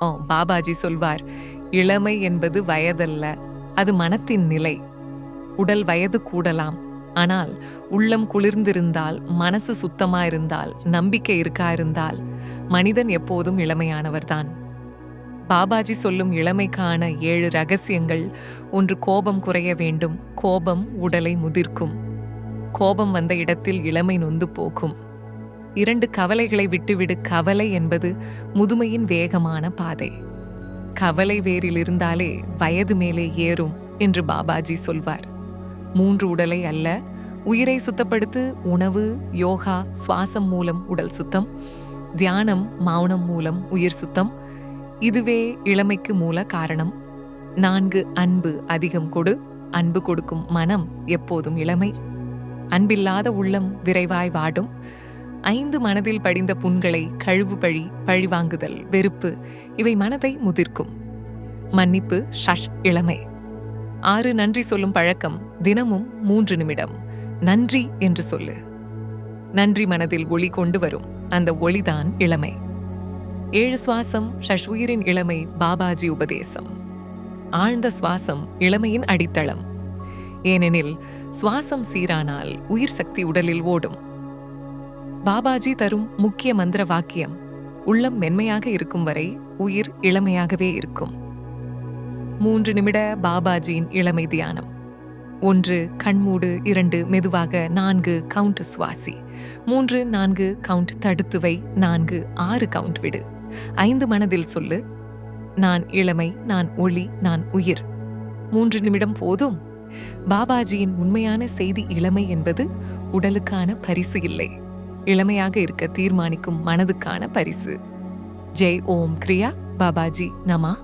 ஓ பாபாஜி சொல்வார் இளமை என்பது வயதல்ல அது மனத்தின் நிலை. உடல் வயது கூடலாம் ஆனால் உள்ளம் குளிர்ந்திருந்தால் மனசு சுத்தமா இருந்தால் நம்பிக்கை இருக்கா இருந்தால் மனிதன் எப்போதும் இளமையானவர்தான். பாபாஜி சொல்லும் இளமைக்கான ஏழு ரகசியங்கள் ஒன்று கோபம் குறைய வேண்டும் கோபம் உடலை முதிர்க்கும். கோபம் வந்த இடத்தில் இளமை நொந்து போகும். இரண்டு கவலைகளை விட்டுவிடு. கவலை என்பது முதுமையின் வேகமான பாதை. கவலை வேரில் இருந்தாலே வயது மேலே ஏறும் என்று பாபாஜி சொல்வார். மூன்று உடலை அல்ல உயிரை சுத்தப்படுத்து உணவு யோகா சுவாசம் மூலம் உடல் சுத்தம் தியானம் மௌனம் மூலம் உயிர் சுத்தம் இதுவே இளமைக்கு மூல காரணம். நான்கு அன்பு அதிகம் கொடு அன்பு கொடுக்கும் மனம் எப்போதும் இளமை. அன்பில்லாத உள்ளம் விரைவாய் வாடும் ஐந்து மனதில் படிந்த புண்களை கழுவு பழி பழிவாங்குதல் வெறுப்பு இவை மனதை முதிர்க்கும். மன்னிப்பு ஷஷ் இளமை. ஆறு நன்றி சொல்லும் பழக்கம் தினமும் மூன்று நிமிடம். நன்றி என்று சொல்லு. நன்றி மனதில் ஒளி கொண்டு வரும். அந்த ஒளிதான் இளமை. ஏழு சுவாசம் ஷஷ் உயிரின் இளமை பாபாஜி உபதேசம். ஆழ்ந்த சுவாசம் இளமையின் அடித்தளம். ஏனெனில் சுவாசம் சீரானால் உயிர் சக்தி உடலில் ஓடும். பாபாஜி தரும் முக்கிய மந்திர வாக்கியம் உள்ளம் மென்மையாக இருக்கும் வரை உயிர் இளமையாகவே இருக்கும். மூன்று நிமிட பாபாஜியின் இளமை தியானம். ஒன்று கண்மூடு இரண்டு மெதுவாக நான்கு கவுண்ட் சுவாசி. மூன்று நான்கு கவுண்ட் தடுத்துவை நான்கு ஆறு கவுண்ட் விடு. ஐந்து மனதில் சொல்லு நான் இளமை நான் ஒளி நான் உயிர். மூன்று நிமிடம் போதும்? பாபாஜியின் உண்மையான செய்தி இளமை என்பது உடலுக்கான பரிசு இல்லை. இளமையாக இருக்க தீர்மானிக்கும் மனதுக்கான பரிசு. ஜெய் ஓம் கிரியா பாபாஜி நமா.